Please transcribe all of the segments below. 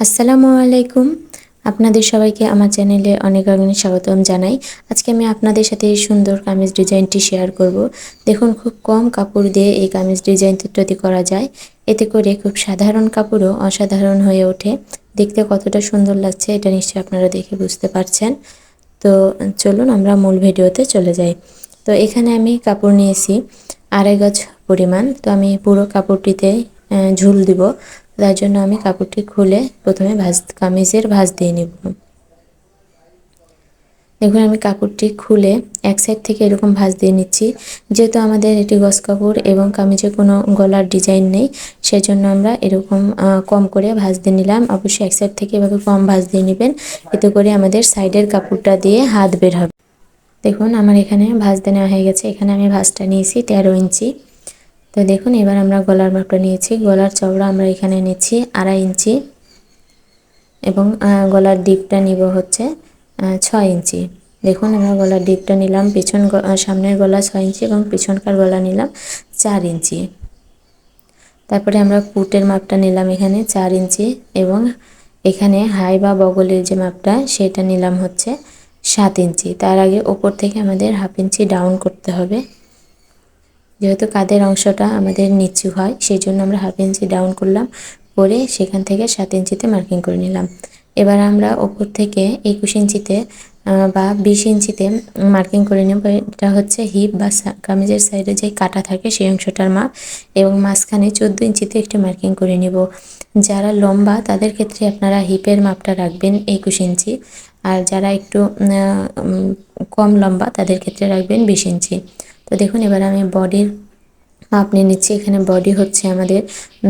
আসসালামু আলাইকুম। আপনাদের সবাইকে আমার চ্যানেলে অনেক অনেক স্বাগতম জানাই। আজকে আমি আপনাদের সাথে এই সুন্দর কামিজ ডিজাইনটি শেয়ার করব। দেখুন, খুব কম কাপড় দিয়ে এই কামিজ ডিজাইন তৈরি করা যায়। এতে করে খুব সাধারণ কাপড়ও অসাধারণ হয়ে ওঠে। দেখতে কতটা সুন্দর লাগছে এটা নিশ্চয়ই আপনারা দেখে বুঝতে পারছেন। তো চলুন আমরা মূল ভিডিওতে চলে যাই। তো এখানে আমি কাপড় নিয়েছি আড়াই গজ পরিমাণ। তো আমি পুরো কাপড়টিতে ঝুল দিব। তার জন্য আমি কাপড়টি খুলে প্রথমে ভাজ, কামিজের ভাজ দিয়ে নিব। দেখুন, আমি কাপড়টি খুলে এক সাইড থেকে এরকম ভাজ দিয়ে নিচ্ছি। যেহেতু আমাদের এটি গস কাপড় এবং কামিজে কোনো গলার ডিজাইন নেই, সেজন্য আমরা এরকম কম করে ভাজ দিয়ে নিলাম। অবশ্যই এক সাইড থেকে এভাবে কম ভাজ দিয়ে নেবেন। এতে করে আমাদের সাইডের কাপড়টা দিয়ে হাত বের হবে। দেখুন, আমার এখানে ভাজ দিয়ে নেওয়া হয়ে গেছে। এখানে আমি ভাজটা নিয়েছি তেরো ইঞ্চি। তো দেখুন, এবার আমরা গলার মাপটা নিয়েছি। গলার চওড়া আমরা এখানে নিচ্ছি আড়াই ইঞ্চি এবং গলার ডিপটা নিব হচ্ছে ছয় ইঞ্চি। দেখুন, আমরা গলার ডিপটা নিলাম, পিছন সামনের গলা ছয় ইঞ্চি এবং পিছনকার গলা নিলাম চার ইঞ্চি। তারপরে আমরা পুটের মাপটা নিলাম এখানে চার ইঞ্চি এবং এখানে হাই বা বগলের যে মাপটা, সেটা নিলাম হচ্ছে সাত ইঞ্চি। তার আগে ওপর থেকে আমাদের হাফ ইঞ্চি ডাউন করতে হবে। যেহেতু কাদের অংশটা আমাদের নিচু হয়, সেই জন্য আমরা হাফ ইঞ্চি ডাউন করলাম, করে সেখান থেকে সাত ইঞ্চিতে মার্কিং করে নিলাম। এবার আমরা ওপর থেকে একুশ ইঞ্চিতে বা বিশ ইঞ্চিতে মার্কিং করে নেব। এটা হচ্ছে হিপ বা কামিজের সাইডে যে কাটা থাকে সেই অংশটার মাপ এবং মাঝখানে চোদ্দ ইঞ্চিতে একটি মার্কিং করে নেব। যারা লম্বা, তাদের ক্ষেত্রে আপনারা হিপের মাপটা রাখবেন একুশ ইঞ্চি আর যারা একটু কম লম্বা, তাদের ক্ষেত্রে রাখবেন বিশ ইঞ্চি তো দেখুন, এবার আমি বডির মাপ নিয়ে নিচ্ছি। এখানে বডি হচ্ছে আমাদের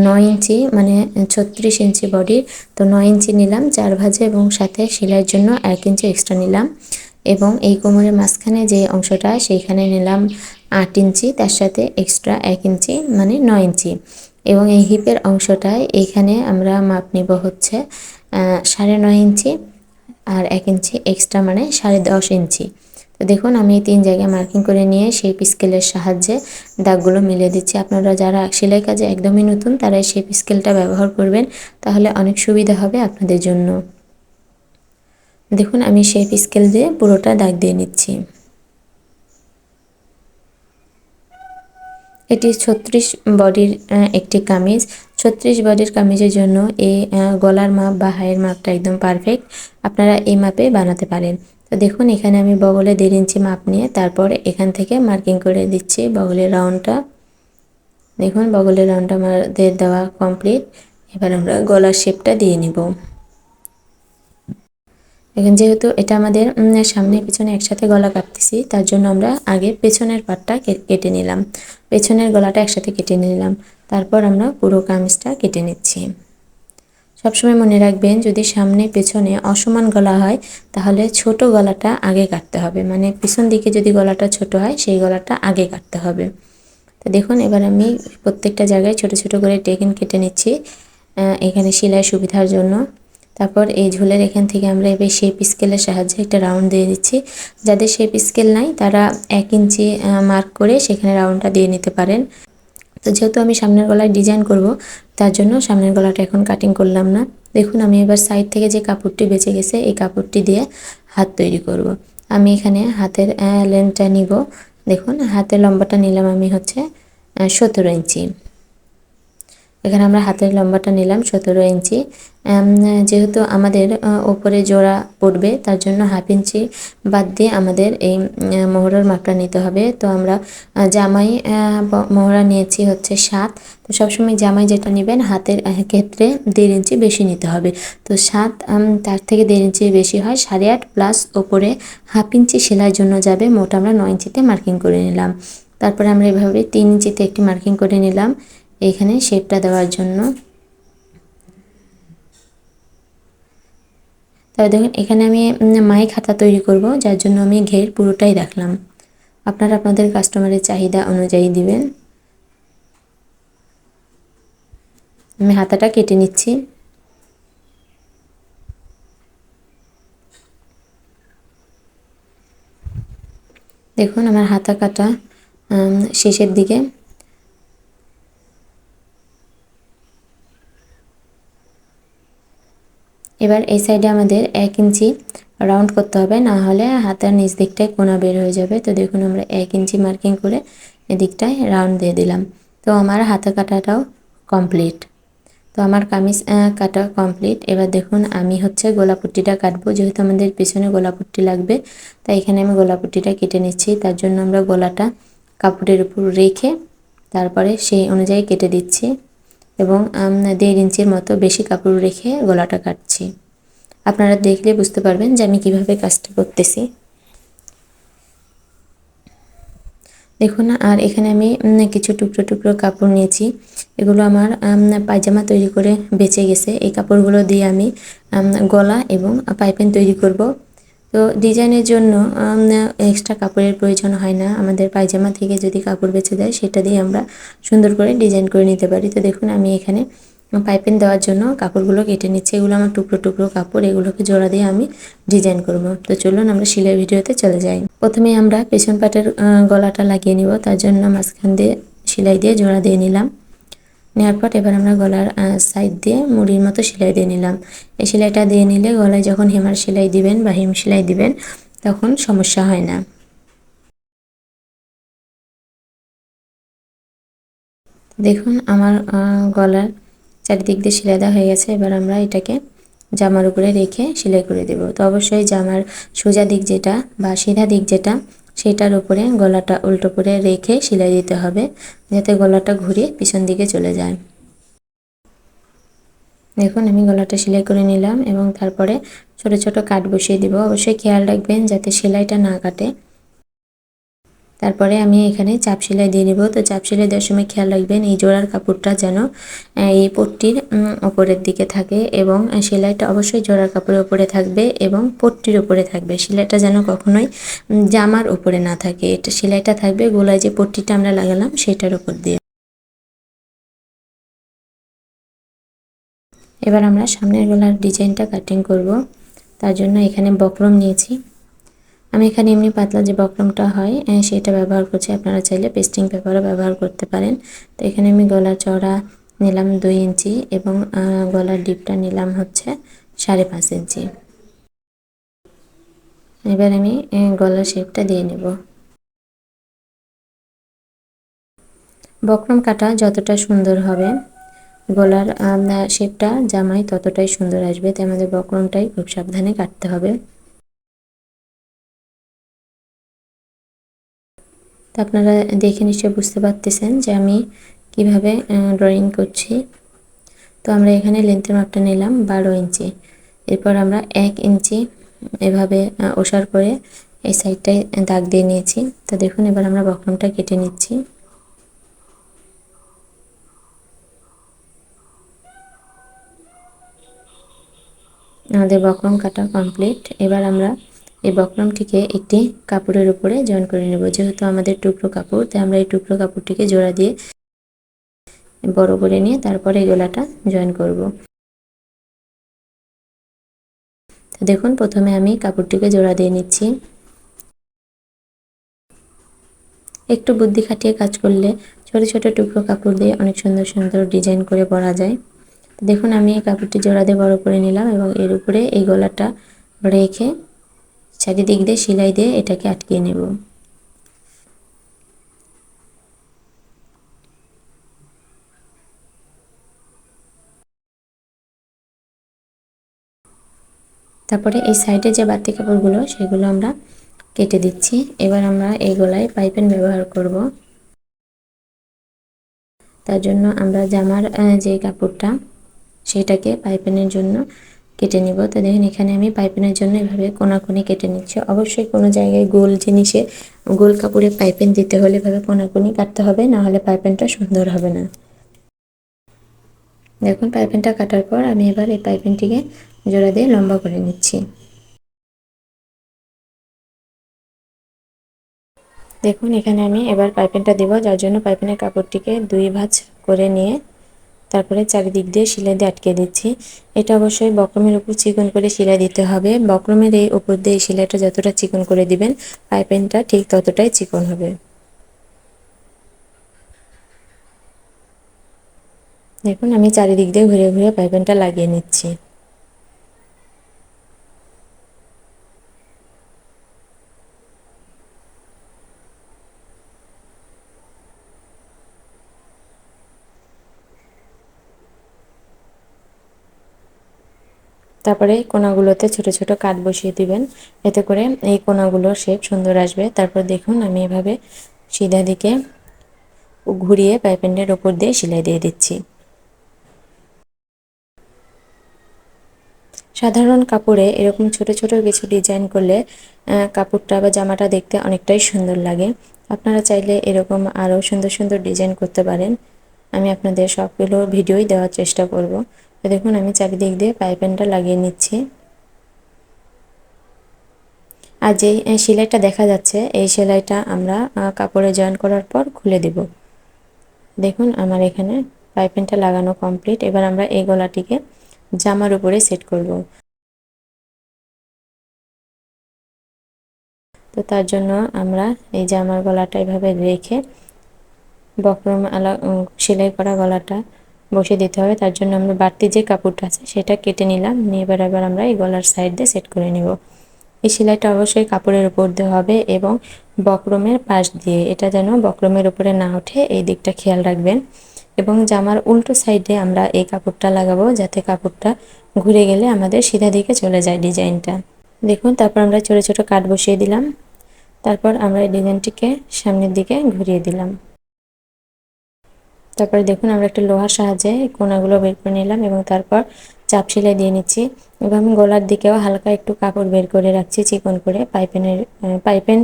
নয় ইঞ্চি মানে ছত্রিশ ইঞ্চি বডির তো নয় ইঞ্চি নিলাম, চার ভাজে এবং সাথে সেলাইয়ের জন্য এক ইঞ্চি এক্সট্রা নিলাম। এবং এই কোমরের মাঝখানে যে অংশটা, সেইখানে নিলাম আট ইঞ্চি, তার সাথে এক্সট্রা এক ইঞ্চি মানে নয় ইঞ্চি। এবং এই হিপের অংশটায় এইখানে আমরা মাপ নিব হচ্ছে সাড়ে নয় ইঞ্চি আর এক ইঞ্চি এক্সট্রা মানে সাড়ে দশ ইঞ্চি। তো দেখুন, আমি এই তিন জায়গায় মার্কিং করে নিয়ে সেই স্কেলের সাহায্যে দাগগুলো মিলিয়ে দিচ্ছি। আপনারা যারা সেলাই কাজে একদমই নতুন, তারা সেই স্কেলটা ব্যবহার করবেন, তাহলে অনেক সুবিধা হবে আপনাদের জন্য। দেখুন, আমি শেপ স্কেল দিয়ে পুরোটা দাগ দিয়ে নিচ্ছি। এটি ছত্রিশ বডির একটি কামিজ। ছত্রিশ বডির কামিজের জন্য এই গলার মাপ বা হায়ের মাপটা একদম পারফেক্ট আপনারা এই মাপে বানাতে পারেন। তো দেখুন, এখানে আমি বগলে দেড় ইঞ্চি মাপ নিয়ে তারপর এখান থেকে মার্কিং করে দিচ্ছি বগলের রাউন্ডটা। দেখুন, বগলের রাউন্ডটা আমাদের দেওয়া কমপ্লিট। এবার আমরা গলার শেপটা দিয়ে নিব। এখন যেহেতু এটা আমাদের সামনে পিছনে একসাথে গলা কাটতেছি তার জন্য আমরা আগে পেছনের পাটটা কেটে নিলাম। পেছনের গলাটা একসাথে কেটে নিলাম। তারপর আমরা পুরো কামিজটা কেটে নিচ্ছি। সবসময় মনে রাখবেন, যদি সামনে, পেছনে অসমান গলা হয়, তাহলে ছোট গলাটা আগে কাটতে হবে। মানে পিছন দিকে যদি গলাটা ছোট হয়, সেই গলাটা আগে কাটতে হবে। তো দেখুন, এবার আমি প্রত্যেকটা জায়গায় ছোট ছোট করে টেকিন কেটে নিচ্ছি এখানে সেলাই সুবিধার জন্য। তারপর এই ঝোলের এখান থেকে আমরা এবার শেপ স্কেলের সাহায্যে একটা রাউন্ড দিয়ে দিচ্ছি। যাদের শেপ স্কেল নাই, তারা এক ইঞ্চি মার্ক করে সেখানে রাউন্ডটা দিয়ে নিতে পারেন। তো যেহেতু আমি সামনের গলায় ডিজাইন করব তার জন্য সামনের গলাটা এখন কাটিং করলাম না। দেখুন, আমি এবার সাইড থেকে যে কাপড়টি বেঁচে গেছে, এই কাপড়টি দিয়ে হাত তৈরি করব। আমি এখানে হাতের লেন্থটা নিব। দেখুন, হাতের লম্বাটা নিলাম আমি হচ্ছে সতেরো ইঞ্চি। এখানে আমরা হাতের লম্বাটা নিলাম সতেরো ইঞ্চি। যেহেতু আমাদের ওপরে জোড়া পড়বে, তার জন্য হাফ ইঞ্চি বাদ দিয়ে আমাদের এই মোহরার মাপটা নিতে হবে। তো আমরা জামাই মোহরা নিয়েছি হচ্ছে সাত। তো সবসময় জামাই যেটা নেবেন, হাতের ক্ষেত্রে দেড় ইঞ্চি বেশি নিতে হবে। তো সাত তার থেকে দেড় ইঞ্চি বেশি হয়, সাড়ে আট প্লাস ওপরে হাফ ইঞ্চি সেলাইয়ের জন্য যাবে, মোট আমরা নয় ইঞ্চিতে মার্কিং করে নিলাম। তারপরে আমরা এভাবে তিন ইঞ্চিতে একটি মার্কিং করে নিলাম। এখানে শেপটা দেওয়ার জন্য। তবে দেখুন, এখানে আমি মাই খাতা তৈরি করব, যার জন্য আমি ঘের পুরোটাই রাখলাম। আপনারা আপনাদের কাস্টমারের চাহিদা অনুযায়ী দিবেন। আমি হাতাটা কেটে নিচ্ছি। দেখুন, আমার হাতা কাটা শেষের দিকে। এবার এই সাইডে আমাদের এক ইঞ্চি রাউন্ড করতে হবে, না হলে হাতের নিচ দিকটায় কোনা বের হয়ে যাবে। তো দেখুন আমরা এক ইঞ্চি মার্কিং করে এদিকটায় রাউন্ড দিয়ে দিলাম। তো আমার হাতে কাটাটাও কমপ্লিট তো আমার কামিজ কাটা কমপ্লিট এবার দেখুন আমি হচ্ছে গোলাপুট্টিটা কাটবো, যেহেতু আমাদের পিছনে গোলাপুট্টি লাগবে, তাই এখানে আমি গোলাপুট্টিটা কেটে নিচ্ছি। তার জন্য আমরা গলাটা কাপড়ের উপর রেখে তারপরে সেই অনুযায়ী কেটে দিচ্ছি। এবং দেড় ইঞ্চির মতো বেশি কাপড় রেখে গলাটা কাটছি। আপনারা দেখলে বুঝতে পারবেন যে আমি কীভাবে কাজটা করতেছি। দেখুন আর এখানে আমি কিছু টুকরো টুকরো কাপড় নিয়েছি। এগুলো আমার পায়জামা তৈরি করে বেঁচে গেছে। এই কাপড়গুলো দিয়ে আমি, গলা এবং পাইপেন তৈরি করব। তো ডিজাইনের জন্য এক্সট্রা কাপড়ের প্রয়োজন হয় না। আমাদের পায়জামা থেকে যদি কাপড় বেছে দেয়, সেটা দিয়ে আমরা সুন্দর করে ডিজাইন করে নিতে পারি। তো দেখুন, আমি এখানে পাইপেন দেওয়ার জন্য কাপড়গুলো কেটে নিচ্ছি। এগুলো আমার টুকরো টুকরো কাপড়, এগুলোকে জোড়া দিয়ে আমি ডিজাইন করব। তো চলুন, আমরা সিলাই ভিডিওতে চলে যাই। প্রথমে আমরা পেছন পাটের গলাটা লাগিয়ে নিব। তার জন্য মাঝখান দিয়ে সেলাই দিয়ে জোড়া দিয়ে নিলাম। নেওয়ার পর এবার আমরা গলার সাইড দিয়ে মুড়ির মতো সেলাই দিয়ে নিলাম। এই সেলাইটা দিয়ে নিলে গলায় যখন হেমার সেলাই দিবেন বা হিম সেলাই দিবেন, তখন সমস্যা হয় না। দেখুন, আমার গলার চারিদিক দিয়ে সেলাই দেওয়া হয়ে গেছে। এবার আমরা এটাকে জামার উপরে রেখে সেলাই করে দেব। তো অবশ্যই জামার সোজা দিক যেটা বা সিধা দিক যেটা সেটার উপরে গলাটা উল্টো করে রেখে সেলাই দিতে হবে, যাতে গলাটা ঘুরে পিছন দিকে চলে যায়। দেখুন, আমি গলাটা সেলাই করে নিলাম এবং তারপরে ছোট ছোট কাট বসিয়ে দিব। অবশ্যই খেয়াল রাখবেন যাতে সেলাইটা না কাটে। তারপরে আমি এখানে চাপ সেলাই দিয়ে নিব। তো চাপ সেলাই দেওয়ার সময় খেয়াল রাখবেন, এই জোড়ার কাপড়টা যেন এই পট্টির ওপরের দিকে থাকে এবং সেলাইটা অবশ্যই জোড়ার কাপড়ের উপরে থাকবে এবং পট্টির উপরে থাকবে। সেলাইটা যেন কখনোই জামার উপরে না থাকে। এটা সেলাইটা থাকবে গোলায় যে পট্টিটা আমরা লাগালাম সেটার উপর দিয়ে। এবার আমরা সামনের গলার ডিজাইনটা কাটিং করব। তার জন্য এখানে বক্রম নিয়েছি। আমি এখানে এমনি পাতলা যে বক্রমটা হয় সেটা ব্যবহার করছি। আপনারা চাইলে পেস্টিং পেপারও ব্যবহার করতে পারেন। তো এখানে আমি গলার চড়া নিলাম দুই ইঞ্চি এবং গলার ডিপটা নিলাম হচ্ছে সাড়ে পাঁচ ইঞ্চি। এবার আমি গলার শেপটা দিয়ে নেব। বক্রম কাটা যতটা সুন্দর হবে, গলার শেপটা জামাই ততটাই সুন্দর আসবে। তাই আমাদের বক্রমটাই খুব সাবধানে কাটতে হবে। তো আপনারা দেখে নিশ্চয়ই বুঝতে পারতেছেন যে আমি কীভাবে ড্রয়িং করছি। তো আমরা এখানে লেন্থের মাপটা নিলাম বারো ইঞ্চি। এরপর আমরা এক ইঞ্চি এভাবে ওষার করে এই সাইডটায় দাগ দিয়ে নিয়েছি। তো দেখুন, এবার আমরা বক্রমটা কেটে নিচ্ছি। আমাদের বক্রম কাটা কমপ্লিট এবার আমরা এই বক্রমটিকে একটি কাপড়ের উপরে জয়েন করে নেব। যেহেতু আমাদের টুকরো কাপড়, তাই আমরা এই টুকরো কাপড়টিকে জোড়া দিয়ে বড় করে নিয়ে তারপরে এই গলাটা জয়েন করব। তো দেখুন, প্রথমে আমি কাপড়টিকে জোড়া দিয়ে নিচ্ছি। একটু বুদ্ধি খাটিয়ে কাজ করলে ছোট ছোট টুকরো কাপড় দিয়ে অনেক সুন্দর সুন্দর ডিজাইন করে পরা যায়। দেখুন, আমি এই কাপড়টি জোড়া দিয়ে বড় করে নিলাম এবং এর উপরে এই গলাটা রেখে চারিদিক দিয়ে সেলাই দিয়ে এটাকে আটকিয়ে নেব। তারপরে এই সাইডে যে বাড়তি কাপড়গুলো, সেগুলো আমরা কেটে দিচ্ছি। এবার আমরা এই গলায় পাইপেন ব্যবহার করব। তার জন্য আমরা জামার যে কাপড়টা, সেটাকে পাইপেনের জন্য কেটে নিব। তো দেখুন এখানে আমি পাইপেনের জন্য এভাবে কোনাকুনি কেটে নিচ্ছি। অবশ্যই কোনো জায়গায় গোল জিনিসে, গোল কাপড়ে পাইপেন দিতে হলে এভাবে কোনাকুনি কাটতে হবে, না হলে পাইপেনটা সুন্দর হবে না। দেখুন, পাইপেনটা কাটার পর আমি এবার এই পাইপেনটিকে জোড়া দিয়ে লম্বা করে নিচ্ছি। দেখুন, এখানে আমি এবার পাইপেনটা দেব, যার জন্য পাইপেনের কাপড়টিকে দুই ভাঁজ করে নিয়ে তারপরে চারিদিক দিয়ে শিলা দিয়ে আটকে দিচ্ছি। এটা অবশ্যই বক্রমের উপর চিকন করে শিলা দিতে হবে। বক্রমের এই উপর দিয়ে শিলাটা যতটা চিকন করে দিবেন, পাইপেনটা ঠিক ততটাই চিকন হবে। দেখুন, আমি চারিদিক দিয়ে ঘুরে ঘুরে পাইপেনটা লাগিয়ে নিচ্ছি। তারপরে কোনাগুলোতে ছোট ছোট কাট বসিয়ে দিবেন। এতে করে এই কোনাগুলোর শেপ সুন্দর আসবে। তারপর দেখুন, আমি এভাবে সিধা দিকে ঘুরিয়ে পাইপেন্ডের ওপর দিয়ে সেলাই দিয়ে দিচ্ছি। সাধারণ কাপড়ে এরকম ছোট ছোট কিছু ডিজাইন করলে কাপড়টা বা জামাটা দেখতে অনেকটাই সুন্দর লাগে। আপনারা চাইলে এরকম আরও সুন্দর সুন্দর ডিজাইন করতে পারেন। আমি আপনাদের সবগুলো ভিডিওই দেওয়ার চেষ্টা করব। দেখুন, আমি চারিদিক দিয়ে পাইপেনটা লাগিয়ে নিচ্ছি। আর যেই সেলাইটা দেখা যাচ্ছে, এই সেলাইটা আমরা কাপড়ে জয়েন করার পর খুলে দেব। দেখুন, আমার এখানে পাইপেনটা লাগানো কমপ্লিট। এবার আমরা এই গলাটিকে জামার উপরে সেট করব। তো তার জন্য আমরা এই জামার গলাটা এভাবে রেখে বক্রম আলা সেলাই করা গলাটা বসে দিতে হবে। তার জন্য আমরা বাড়তি যে কাপড়টা আছে সেটা কেটে নিলাম। নিয়ে এবার এবার আমরা এই গলার সাইড দিয়ে সেট করে নেব। এই সেলাইটা অবশ্যই কাপড়ের উপর দিয়ে হবে এবং বক্রমের পাশ দিয়ে। এটা যেন বক্রমের উপরে না ওঠে, এই দিকটা খেয়াল রাখবেন। এবং জামার উল্টো সাইডে আমরা এই কাপড়টা লাগাবো যাতে কাপড়টা ঘুরে গেলে আমাদের সিধা দিকে চলে যায় ডিজাইনটা। দেখুন, তারপর আমরা ছোটো ছোটো কাট বসিয়ে দিলাম। তারপর আমরা এই ডিজাইনটিকে সামনের দিকে ঘুরিয়ে দিলাম। তারপরে দেখুন, আমরা একটা লোহার সাহায্যে কোনাগুলো বের করে নিলাম এবং তারপর চাপ সেলাই দিয়ে নিচ্ছি। এবং আমি গলার দিকেও হালকা একটু কাপড় বের করে রাখছি চিকন করে পাইপেনের পাইপেন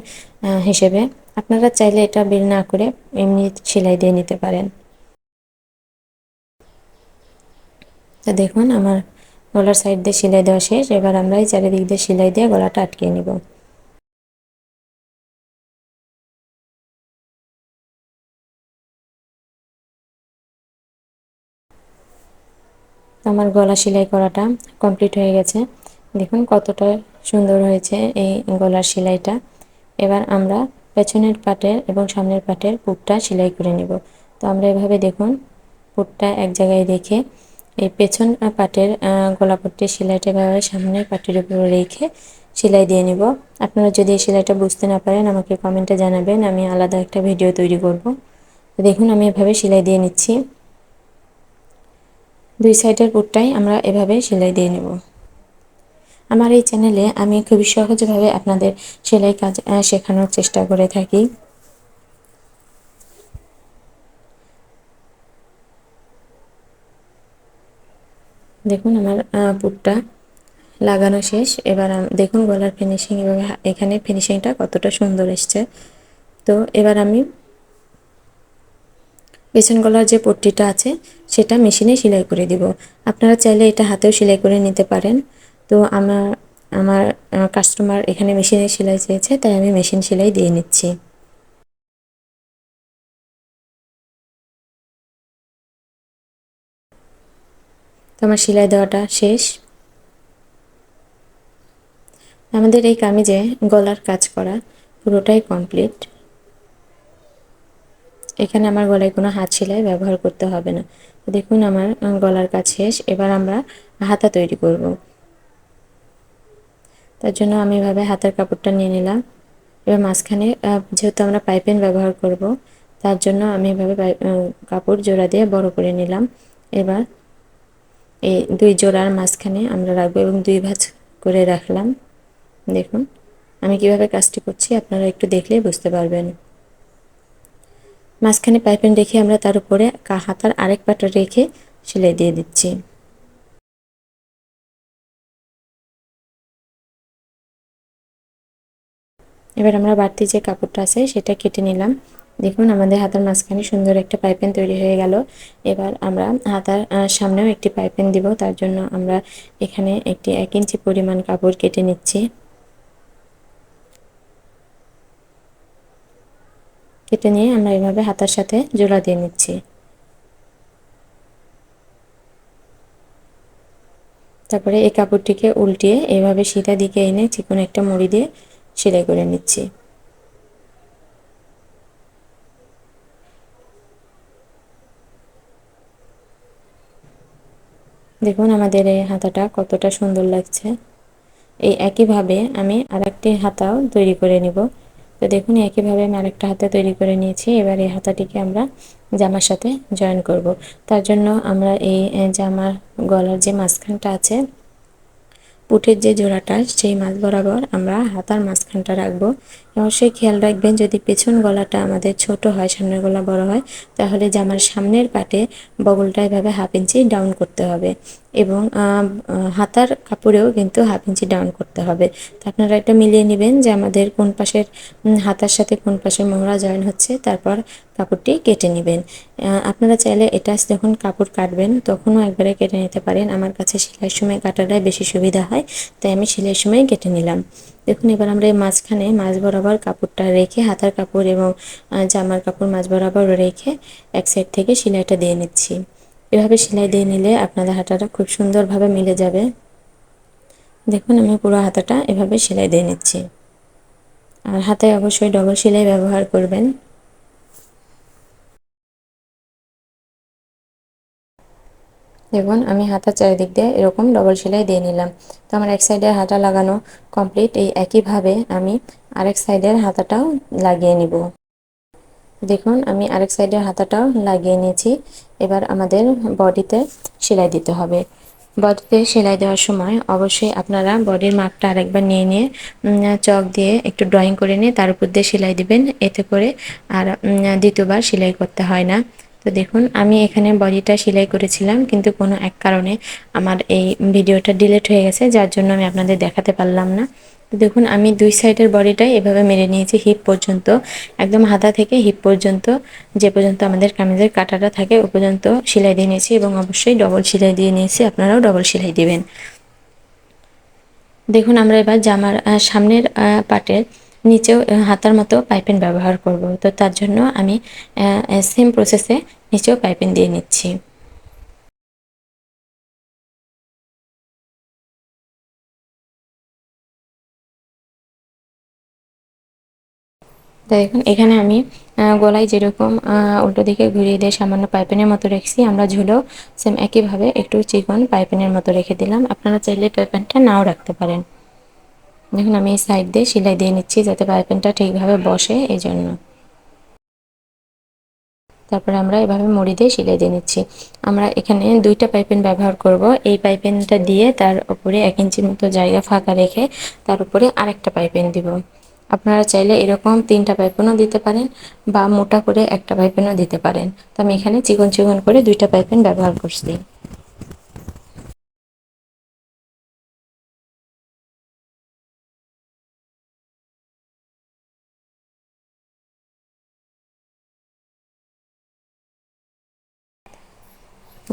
হিসেবে। আপনারা চাইলে এটা বের না করে এমনি সেলাই দিয়ে নিতে পারেন। তা দেখুন, আমার গলার সাইড দিয়ে সেলাই দেওয়া শেষ। এবার আমরা এই চারিদিক দিয়ে সেলাই দিয়ে গলাটা আটকে নিব। আমার গলা সেলাই করাটা কমপ্লিট হয়ে গেছে। দেখুন কতটা সুন্দর হয়েছে এই গলার সেলাইটা। এবার আমরা পেছনের পাটের এবং সামনের পাটের পুটটা সেলাই করে নেব। তো আমরা এভাবে দেখুন পুটটা এক জায়গায় রেখে এই পেছন পাটের গলাপট্টির সেলাইটা এভাবে সামনের পাটের উপরে রেখে সেলাই দিয়ে নিব। আপনারা যদি এই সেলাইটা বুঝতে না পারেন আমাকে কমেন্টে জানাবেন, আমি আলাদা একটা ভিডিও তৈরি করব। দেখুন আমি এভাবে সেলাই দিয়ে নিচ্ছি। দুই সাইডের পুটটাই আমরা এভাবে সেলাই দিয়ে নেব। আমার এই চ্যানেলে আমি খুবই সহজভাবে আপনাদের সেলাই কাজ শেখানোর চেষ্টা করে থাকি। দেখুন আমার পুটটা লাগানো শেষ। এবার দেখুন গলার ফিনিশিং এবং এখানে ফিনিশিংটা কতটা সুন্দর এসছে। তো এবার আমি পেছন গলার যে পট্টিটা আছে, সেটা মেশিনে সেলাই করে দিব। আপনারা চাইলে এটা হাতেও সেলাই করে নিতে পারেন। তো আমার আমার কাস্টমার এখানে মেশিনে সেলাই চেয়েছে, তাই আমি মেশিন সেলাই দিয়ে নিচ্ছি। তো আমার সেলাই দেওয়াটা শেষ। আমাদের এই কামিজে গলার কাজ করা পুরোটাই কমপ্লিট। এখানে আমার গলায় কোনো হাত সেলাই ব্যবহার করতে হবে না। দেখুন আমার গলার কাজ শেষ। এবার আমরা হাতা তৈরি করব। তার জন্য আমি এভাবে হাতের কাপড়টা নিয়ে নিলাম। এবার মাঝখানে যেহেতু আমরা পাইপেন ব্যবহার করব, তার জন্য আমি এভাবে কাপড় জোড়া দিয়ে বড় করে নিলাম। এবার এই দুই জোড়ার মাঝখানে আমরা রাখব এবং দুই ভাঁজ করে রাখলাম। দেখুন, আমি কীভাবে কাজটি করছি আপনারা একটু দেখলেই বুঝতে পারবেন। মাঝখানে পাইপেন রেখে আমরা তার উপরে হাতার আরেক পাটা রেখে সেলাই দিয়ে দিচ্ছি। এবার আমরা বাড়তি যে কাপড়টা আছে সেটা কেটে নিলাম। দেখুন, আমাদের হাতার মাঝখানে সুন্দর একটা পাইপেন তৈরি হয়ে গেল। এবার আমরা হাতার সামনেও একটি পাইপেন দিব। তার জন্য আমরা এখানে একটি এক ইঞ্চি পরিমাণ কাপড় কেটে নিচ্ছি। কেটে নিয়ে আমরা এভাবে হাতার সাথে জোড়া দিয়ে নিচ্ছি। তারপরে এই কাপড়টিকে উল্টিয়ে এভাবে সিধা দিকে এনে চিকন একটা মুড়ি দিয়ে সেলাই করে নিচ্ছি। দেখুন আমাদের এই হাতাটা কতটা সুন্দর লাগছে। এই একইভাবে আমি আরেকটি হাতাও তৈরি করে নিব। তো দেখুন একইভাবে আমি আরেকটা হাতে তৈরি করে নিয়েছি। এবার এই হাতাটিকে আমরা জামার সাথে জয়েন করব। তার জন্য আমরা এই জামার গলার যে মাঝখানটা আছে, পুটের যে জোড়াটা, সেই মাছ বরাবর আমরা হাতার মাঝখানটা রাখব। অবশ্যই খেয়াল রাখবেন, যদি পেছন গলাটা আমাদের ছোট হয়, সামনের গলা বড় হয়, তাহলে জামার সামনের পাটে বগলটা এভাবে হাফ ইঞ্চি ডাউন করতে হবে এবং হাতার কাপড়েও কিন্তু হাফ ইঞ্চি ডাউন করতে হবে। তো আপনারা এটা মিলিয়ে নেবেন যে আমাদের কোন পাশের হাতার সাথে কোন পাশের মোহরা জয়েন হচ্ছে, তারপর কাপড়টি কেটে নেবেন। আপনারা চাইলে এটা যখন কাপড় কাটবেন, তখনও একবারে কেটে নিতে পারেন। আমার কাছে সেলাইয়ের সময় কাটাটাই বেশি সুবিধা হয়, তাই আমি সেলাইয়ের সময় কেটে নিলাম। দেখুন, এবার আমরা এই মাঝখানে মাছ বরাবর কাপড়টা রেখে, হাতার কাপড় এবং জামার কাপড় মাছ বরাবর রেখে এক সাইড থেকে সেলাইটা দিয়ে নিচ্ছি। এভাবে সেলাই দিয়ে নিলে আপনাদের হাতাটা খুব সুন্দরভাবে মিলে যাবে। দেখুন, আমি পুরো হাতাটা এভাবে সেলাই দিয়ে নিচ্ছি। আর হাতে অবশ্যই ডবল সেলাই ব্যবহার করবেন। দেখুন, আমি হাতার চারিদিক দিয়ে এরকম ডবল সেলাই দিয়ে নিলাম। তো আমার এক সাইডের হাতা লাগানো কমপ্লিট এই একইভাবে আমি আরেক সাইডের হাতাটাও লাগিয়ে নিব। দেখুন, আমি আরেক সাইডের হাতাটাও লাগিয়ে নিয়েছি। এবার আমাদের বডিতে সেলাই দিতে হবে। বডিতে সেলাই দেওয়ার সময় অবশ্যই আপনারা বডির মাপটা আরেকবার নিয়ে নিয়ে চক দিয়ে একটু ড্রয়িং করে নিয়ে তার উপর দিয়ে সেলাই দিবেন। এতে করে আর দ্বিতীয়বার সেলাই করতে হয় না। তো দেখুন, আমি এখানে বডিটা সেলাই করেছিলাম, কিন্তু কোনো এক কারণে আমার এই ভিডিওটা ডিলিট হয়ে গেছে, যার জন্য আমি আপনাদের দেখাতে পারলাম না। তো দেখুন, আমি দুই সাইডের বডিটাই এভাবে মেরে নিয়েছি হিপ পর্যন্ত, একদম হাতা থেকে হিপ পর্যন্ত, যে পর্যন্ত আমাদের কামিজের কাটাটা থাকে, ও পর্যন্ত সেলাই দিয়ে নিয়েছি এবং অবশ্যই ডবল সেলাই দিয়ে নিয়েছি, আপনারাও ডবল সেলাই দিবেন। দেখুন, আমরা এবার জামার সামনের পাটের নিচেও হাতার মতো পাইপেন ব্যবহার করব। তো তার জন্য আমি সেম প্রসেসে নিচেও পাইপেন দিয়ে নিচ্ছি। দেখুন, এখানে আমি গলায় যেরকম উল্টো দিকে ঘুরিয়ে দিয়ে সামান্য পাইপেনের মতো রেখেছি, আমরা ঝুলেও সেম একইভাবে একটু চিকন পাইপেনের মতো রেখে দিলাম। আপনারা চাইলে পাইপেনটা নাও রাখতে পারেন। দেখুন, আমি এই সাইড দিয়ে সেলাই দিয়ে নিচ্ছি যাতে পাইপেনটা ঠিকভাবে বসে এই জন্য তারপরে আমরা এভাবে মুড়ি দিয়ে সেলাই দিয়ে নিচ্ছি। আমরা এখানে দুইটা পাইপেন ব্যবহার করব। এই পাইপেনটা দিয়ে তার উপরে এক ইঞ্চির মতো জায়গা ফাঁকা রেখে তার উপরে আরেকটা পাইপেন দিব। আপনারা চাইলে এরকম তিনটা পাইপেনও দিতে পারেন বা মোটা করে একটা পাইপেনও দিতে পারেন। তো আমি এখানে চিকন চিকন করে দুইটা পাইপেন ব্যবহার করছি।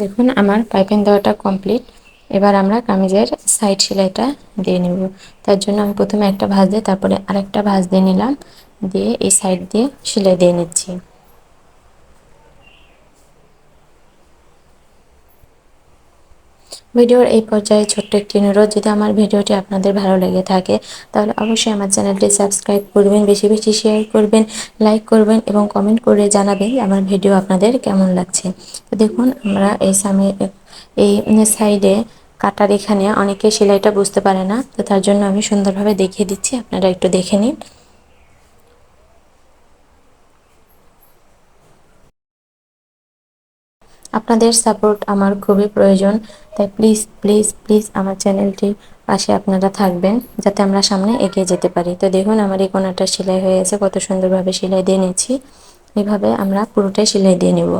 দেখুন, আমার পাইপিং দেওয়াটা কমপ্লিট। এবার আমরা কামিজের সাইড সেলাইটা দিয়ে নেব। তার জন্য আমি প্রথমে একটা ভাঁজ দিয়ে তারপরে আরেকটা ভাঁজ দিয়ে নিলাম। দিয়ে এই সাইড দিয়ে সেলাই দিয়ে নিচ্ছি। ভিডিওর এই পর্যায়ে ছোট্ট একটি অনুরোধ, যদি আমার ভিডিওটি আপনাদের ভালো লেগে থাকে, তাহলে অবশ্যই আমার চ্যানেলটি সাবস্ক্রাইব করবেন, বেশি বেশি শেয়ার করবেন, লাইক করবেন এবং কমেন্ট করে জানাবেন আমার ভিডিও আপনাদের কেমন লাগছে। তো দেখুন, আমরা এই সামনে, এই সাইডে, কাটার এখানে অনেকে সেলাইটা বুঝতে পারে না, তো তার জন্য আমি সুন্দরভাবে দেখিয়ে দিচ্ছি, আপনারা একটু দেখে নিন। আপনাদের সাপোর্ট আমার খুবই প্রয়োজন। তাই প্লিজ প্লিজ প্লিজ আমার চ্যানেলটির পাশে আপনারা থাকবেন, যাতে আমরা সামনে এগিয়ে যেতে পারি। তো দেখুন, আমার এই কোনাটা সেলাই হয়ে গেছে, কত সুন্দরভাবে সেলাই দিয়ে নিচ্ছি। এভাবে আমরা পুরোটাই সেলাই দিয়ে নেব।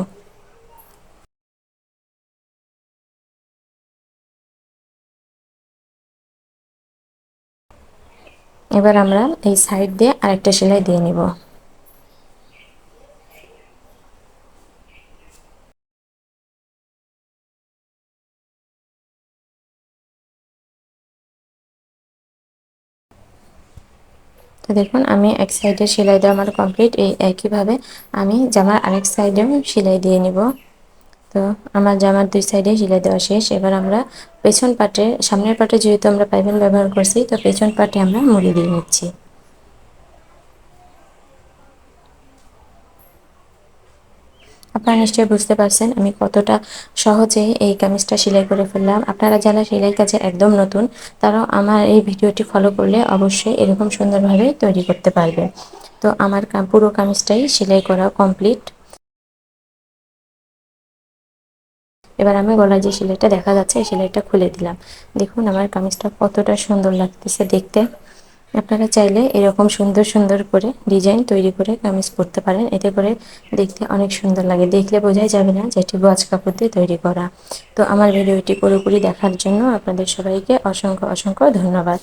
এবার আমরা এই সাইড দিয়ে আরেকটা সেলাই দিয়ে নিব। তো দেখুন, আমি এক সাইডে সেলাই দেওয়া আমার কমপ্লিট এই একইভাবে আমি জামার আরেক সাইডেও সেলাই দিয়ে নিব। তো আমার জামার দুই সাইডে সেলাই দেওয়া শেষ। এবার আমরা পেছন পাটে সামনের পাটে যেহেতু আমরা পাইপেন ব্যবহার করছি, তো পেছন পাটে আমরা মুড়ি দিয়ে নিচ্ছি। আপনারা নিশ্চয়ই বুঝতে পারছেন আমি কতটা সহজে এই কামিজটা সেলাই করে ফেললাম। আপনারা যারা সেলাই কাজে একদম নতুন, তারাও আমার এই ভিডিওটি ফলো করলে অবশ্যই এরকম সুন্দরভাবে তৈরি করতে পারবে। তো আমার পুরো কামিজটাই সেলাই করা কমপ্লিট এবার আমি গলার যে সেলাইটা দেখা যাচ্ছে, সেলাইটা খুলে দিলাম। দেখুন আমার কামিজটা কতটা সুন্দর লাগতেছে দেখতে। আপনারা চাইলে এরকম সুন্দর সুন্দর করে ডিজাইন তৈরি করে কামিজ পরতে পারেন। এতে করে দেখতে অনেক সুন্দর লাগে। দেখলে বোঝাই যাবে না যে এটি গজ কাপড় দিয়ে তৈরি করা। তো আমার ভিডিওটি পুরোপুরি দেখার জন্য আপনাদের সবাইকে অসংখ্য অসংখ্য ধন্যবাদ।